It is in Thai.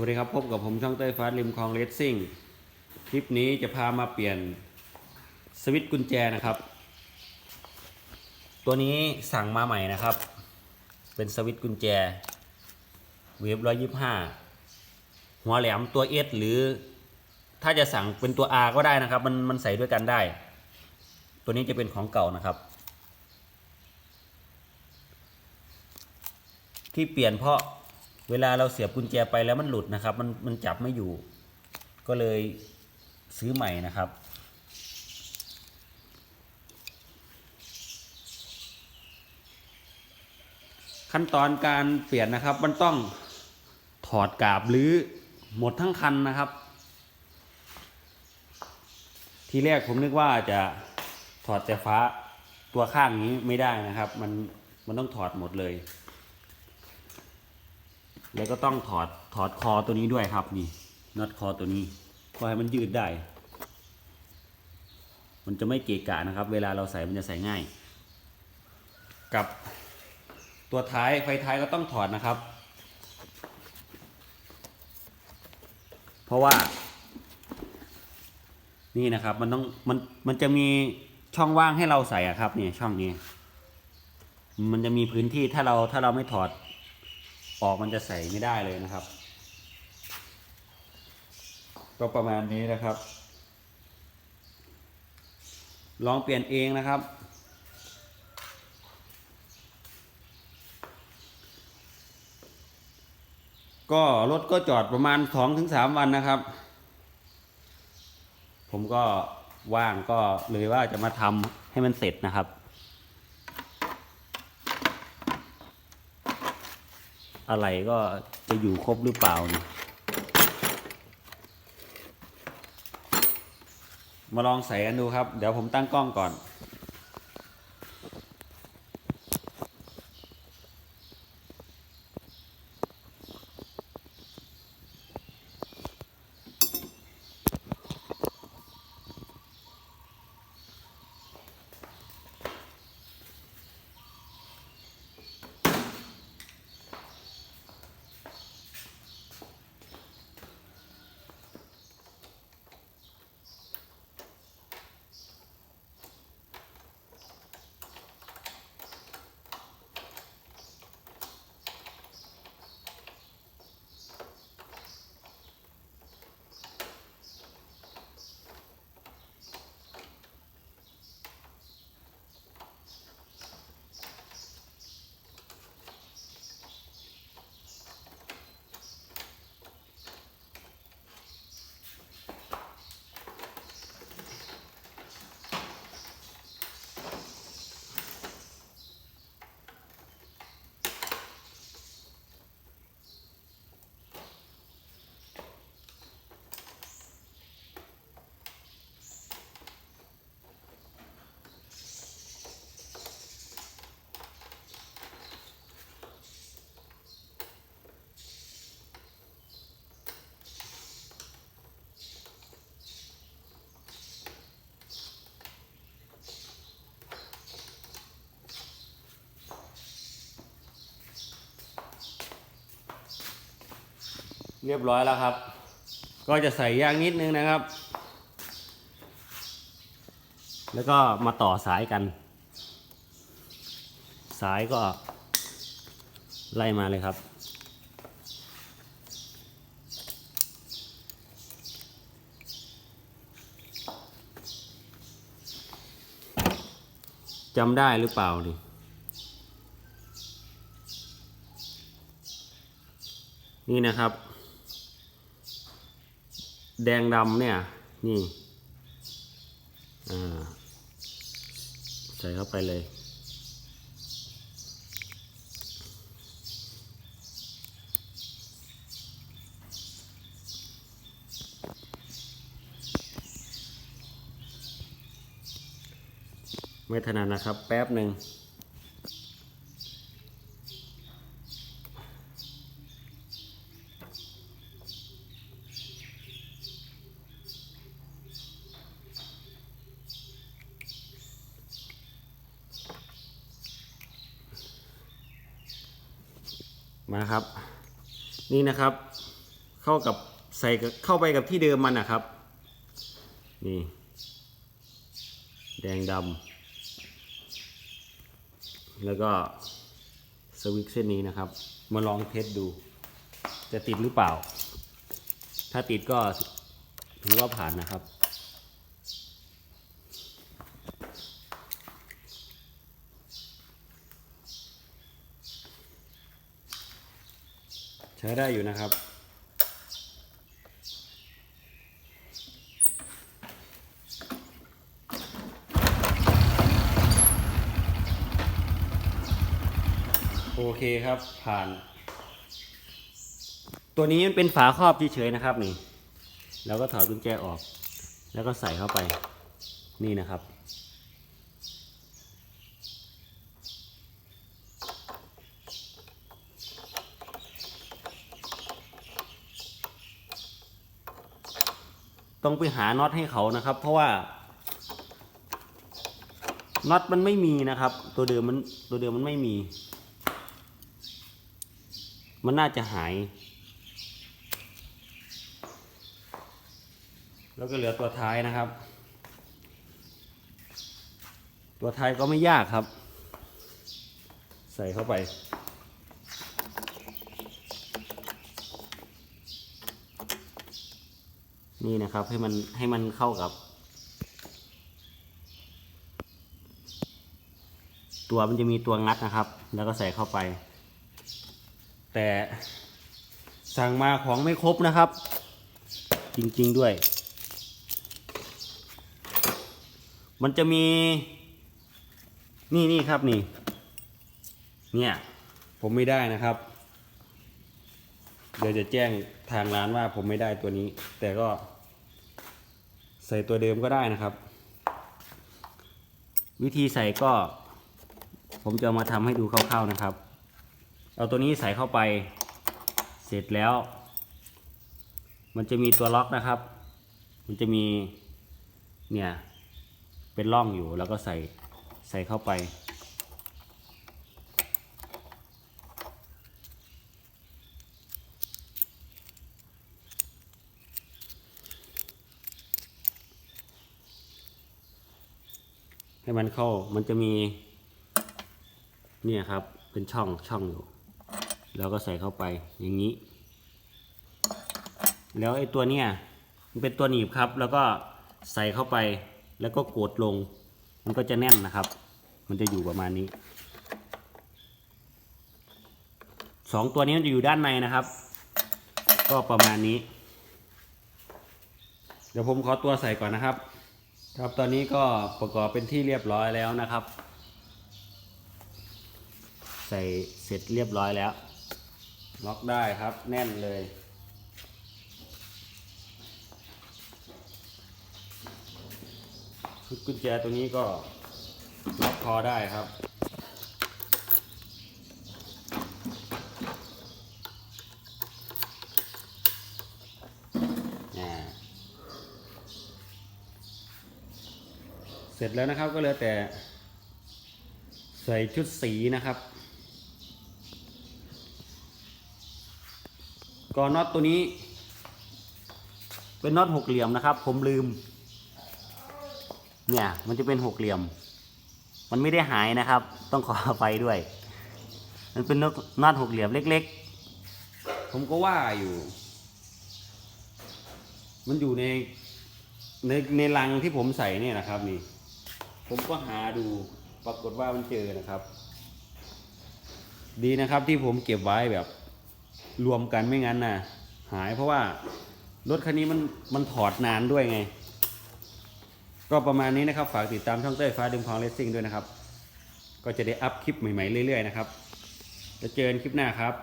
วัสดีครับ พบกับผมช่องเต้ยฟ้าริมคลองเลสซิ่ง คลิปนี้จะพามาเปลี่ยนสวิตช์กุญแจนะครับ ตัวนี้สั่งมาใหม่นะครับ เป็นสวิตช์กุญแจเวฟร้อยยี่ห้าหัวแหลมตัว S หรือถ้าจะสั่งเป็นตัว R ก็ได้นะครับ มันมันใส่ด้วยกันได้ ตัวนี้จะเป็นของเก่านะครับ ที่เปลี่ยนเพราะ เวลาเราเสียบกุญแจไปแล้วมันหลุดนะครับ มันมันจับไม่อยู่ ก็เลยซื้อใหม่นะครับ ขั้นตอนการเปลี่ยนนะครับ มันต้องถอดกาบหรือหมดทั้งคันนะครับ ทีแรกผมนึกว่าจะถอดแต่ฟ้าตัวข้างนี้ไม่ได้นะครับ มันมันต้องถอดหมดเลย แล้วก็ต้องถอดถอดคอตัวนี้ด้วยครับนี่น็อตคอตัวนี้เพื่อให้มันยืดได้ มันจะไม่เกะกะนะครับ เวลาเราใส่มันจะใส่ง่าย กับตัวท้ายไฟท้ายก็ต้องถอดนะครับ เพราะว่า นี่นะครับมันต้องมันมันจะมีช่องว่างให้เราใส่อะครับเนี่ยช่องนี้ มันจะมีพื้นที่ถ้าเราถ้าเราไม่ถอด ออกมันจะใส่ไม่ได้เลยนะครับ ก็ประมาณนี้นะครับ ลองเปลี่ยนเองนะครับ ก็รถก็จอดประมาณสองถึงสามวันนะครับ ผมก็ว่างก็เลยว่าจะมาทำให้มันเสร็จนะครับ อะไรก็จะอยู่ครบหรือเปล่านี่มาลองใส่กันดูครับ เดี๋ยวผมตั้งกล้องก่อน เรียบร้อยแล้วครับ ก็จะใส่ยางนิดนึงนะครับ แล้วก็มาต่อสายกัน สายก็ไล่มาเลยครับจำได้หรือเปล่าดินี่นะครับ แดงดำเนี่ย นี่ใส่เข้าไปเลย ไม่ถนัดนะครับ แป๊บหนึ่ง มาครับ นี่นะครับ เข้ากับใส่กับเข้าไปกับที่เดิมมันนะครับ นี่ แดงดำแล้วก็สวิตช์เส้นนี้นะครับ มาลองเทสดู จะติดหรือเปล่า ถ้าติดก็ถือว่าผ่านนะครับ ใช้ได้อยู่นะครับ โอเคครับผ่าน ตัวนี้มันเป็นฝาครอบเฉยๆนะครับนี่ แล้วก็ถอดกุญแจออก แล้วก็ใส่เข้าไปนี่นะครับ ต้องไปหาน็อตให้เขานะครับ เพราะว่าน็อตมันไม่มีนะครับ ตัวเดิมมันตัวเดิมมันไม่มี มันน่าจะหาย แล้วก็เหลือตัวท้ายนะครับ ตัวท้ายก็ไม่ยากครับ ใส่เข้าไป นี่นะครับให้มันให้มันเข้ากับ ตัวมันจะมีตัวงัดนะครับ แล้วก็ใส่เข้าไป แต่สั่งมาของไม่ครบนะครับ จริง ๆด้วย มันจะมี นี่นี่ครับนี่ เนี่ย ผมไม่ได้นะครับ เดี๋ยวจะแจ้ง ทางร้านว่าผมไม่ได้ตัวนี้ แต่ก็ ใส่ตัวเดิมก็ได้นะครับ วิธีใส่ก็ ผมจะมาทำให้ดูคร่าวๆนะครับ เอาตัวนี้ใส่เข้าไป เสร็จแล้ว มันจะมีตัวล็อกนะครับ มันจะมีเนี่ยเป็นร่องอยู่แล้วก็ใส่ใส่เข้าไป ให้มันเข้ามันจะมีเนี่ยครับเป็นช่องช่องอยู่แล้วก็ใส่เข้าไปอย่างนี้ แล้วไอ้ตัวเนี้ยมันเป็นตัวหนีบครับ แล้วก็ใส่เข้าไปแล้วก็กดลง มันก็จะแน่นนะครับ มันจะอยู่ประมาณนี้สองตัวนี้มันจะอยู่ด้านในนะครับ ก็ประมาณนี้ เดี๋ยวผมขอตัวใส่ก่อนนะครับ ครับตอนนี้ก็ประกอบเป็นที่เรียบร้อยแล้วนะครับ ใส่เสร็จเรียบร้อยแล้ว ล็อกได้ครับแน่นเลยชุดกุญแจตัวนี้ก็ล็อกคอได้ครับ เสร็จแล้วนะครับก็เหลือแต่ ใส่ชุดสีนะครับก็น็อตตัวนี้ เป็นน็อตหกเหลี่ยมนะครับ ผมลืม เนี่ยมันจะเป็นหกเหลี่ยม มันไม่ได้หายนะครับ ต้องขออภัยด้วย มันเป็นน็อตน็อตหกเหลี่ยมเล็ก ๆ ผมก็ว่าอยู่ มันอยู่ในในในรังที่ผมใส่เนี่ยนะครับนี่ ผมก็หาดูปรากฏว่ามันเจอนะครับ ดีนะครับที่ผมเก็บไว้แบบรวมกันไม่งั้นน่ะ หายเพราะว่ารถคันนี้มันมันถอดนานด้วยไง ก็ประมาณนี้นะครับ ฝากติดตามช่องเต้ยฟ้าดึงพองเลสซิ่งด้วยนะครับ ก็จะได้อัพคลิปใหม่ๆเรื่อยๆนะครับ จะเจอกันคลิปหน้าครับ